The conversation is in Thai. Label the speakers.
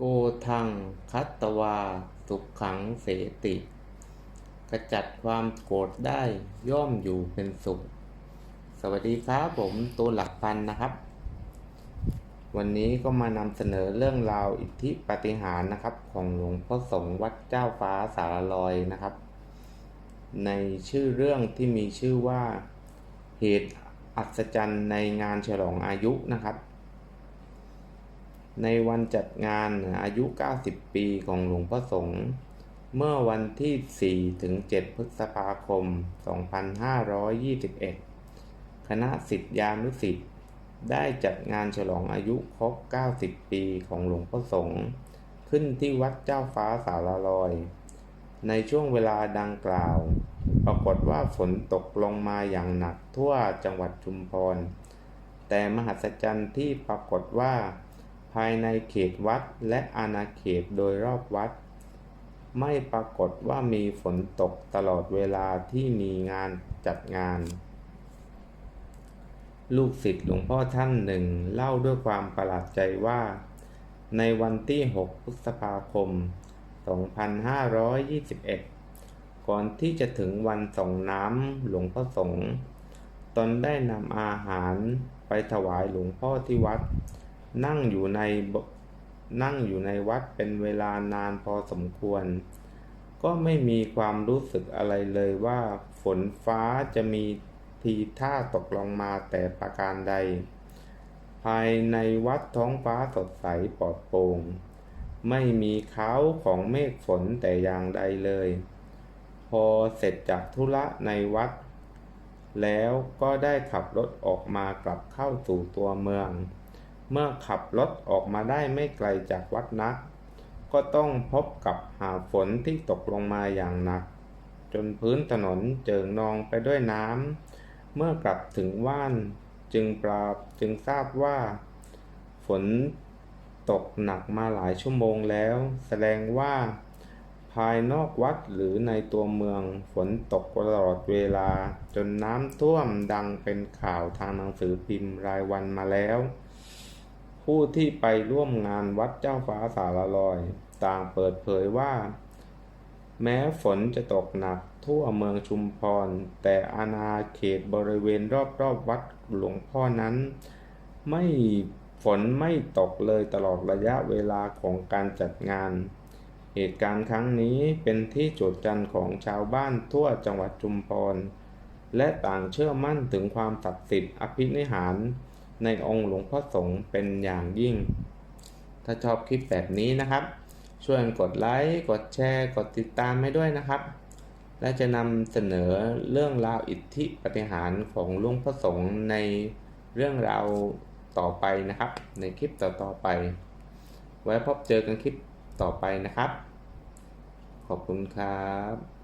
Speaker 1: โกทังคัตตวา สุขขังเสติกระจัดความโกรธได้ย่อมอยู่เป็นสุข สวัสดีครับผมตัวหลักพันนะครับ วันนี้ก็มานำเสนอเรื่องราวอิทธิปฏิหารนะครับ ของหลวงพ่อสงฆ์วัดเจ้าฟ้าสารลอยนะครับ ในชื่อเรื่องที่มีชื่อว่าเหตุอัศจรรย์ในงานฉลองอายุนะครับ ในวันจัดงานอายุ 90 ปีของหลวงพ่อสงฆ์เมื่อวันที่ 4 ถึง 7 พฤษภาคม 2521 คณะสิทธิานุสิทธิ์ได้จัดงานฉลองอายุครบ 90 ปีของหลวงพ่อสงฆ์ขึ้นที่วัดเจ้าฟ้าสารลอย ในช่วงเวลาดังกล่าว ปรากฏว่าฝนตกลงมาอย่างหนักทั่วจังหวัดชุมพร แต่มหัศจรรย์ที่ปรากฏว่า ภายในเขตวัดและอาณาเขตโดยรอบวัด ไม่ปรากฏว่ามีฝนตกตลอดเวลาที่มีงานจัดงาน ลูกศิษย์หลวงพ่อท่านหนึ่งเล่าด้วยความประหลาดใจว่า ในวันที่ 6 พฤษภาคม 2521 ก่อนที่จะถึงวันส่งน้ำหลวงพ่อสงฆ์ตนได้นำอาหารไปถวายหลวงพ่อที่วัด นั่งอยู่ในบนั่งอยู่ในวัดเป็นเวลานานพอสมควร ก็ไม่มีความรู้สึกอะไรเลยว่าฝนฟ้าจะมีทีท่าตกลงมาแต่ประการใด ภายในวัดท้องฟ้าสดใสปลอดโปร่งไม่มีเขาของเมฆฝนแต่อย่างใดเลย พอเสร็จจากธุระในวัด แล้วก็ได้ขับรถออกมากลับเข้าสู่ตัวเมือง เมื่อขับรถออกมาได้ไม่ไกลจากวัดนัก ก็ต้องพบกับหาฝนที่ตกลงมาอย่างหนัก จนพื้นถนนเจิ่งนองไปด้วยน้ำเมื่อกลับถึงว่านจึงปราบจึงทราบว่า ฝนตกหนักมาหลายชั่วโมงแล้ว แสดงว่า ภายนอกวัดหรือในตัวเมืองฝนตกตลอดเวลาจนน้ำท่วมดังเป็นข่าวทางหนังสือพิมพ์รายวันมาแล้ว ผู้ที่ไปร่วมงานวัดเจ้าฟ้าสารลอย ต่างเปิดเผยว่า แม้ฝนจะตกหนักทั่วเมืองชุมพร แต่อาณาเขตบริเวณรอบๆวัดหลวงพ่อนั้น ไม่ฝนไม่ตกเลยตลอดระยะเวลาของการจัดงาน เหตุการณ์ครั้งนี้เป็นที่โจทย์จันของชาวบ้านทั่วจังหวัดชุมพร และต่างเชื่อมั่นถึงความศักดิ์สิทธิ์อภินิหาร ในองค์หลวงพ่อสงฆ์เป็นอย่างยิ่ง ถ้าชอบคลิปแบบนี้นะครับ ช่วยกดไลค์กดแชร์ กดติดตามให้ด้วยนะครับ และจะนำเสนอเรื่องราวอิทธิปฏิหารของหลวงพ่อสงฆ์ในเรื่องราวต่อไปนะครับ ในคลิปต่อๆไป ไว้พบเจอกันคลิปต่อไปนะครับ ขอบคุณครับ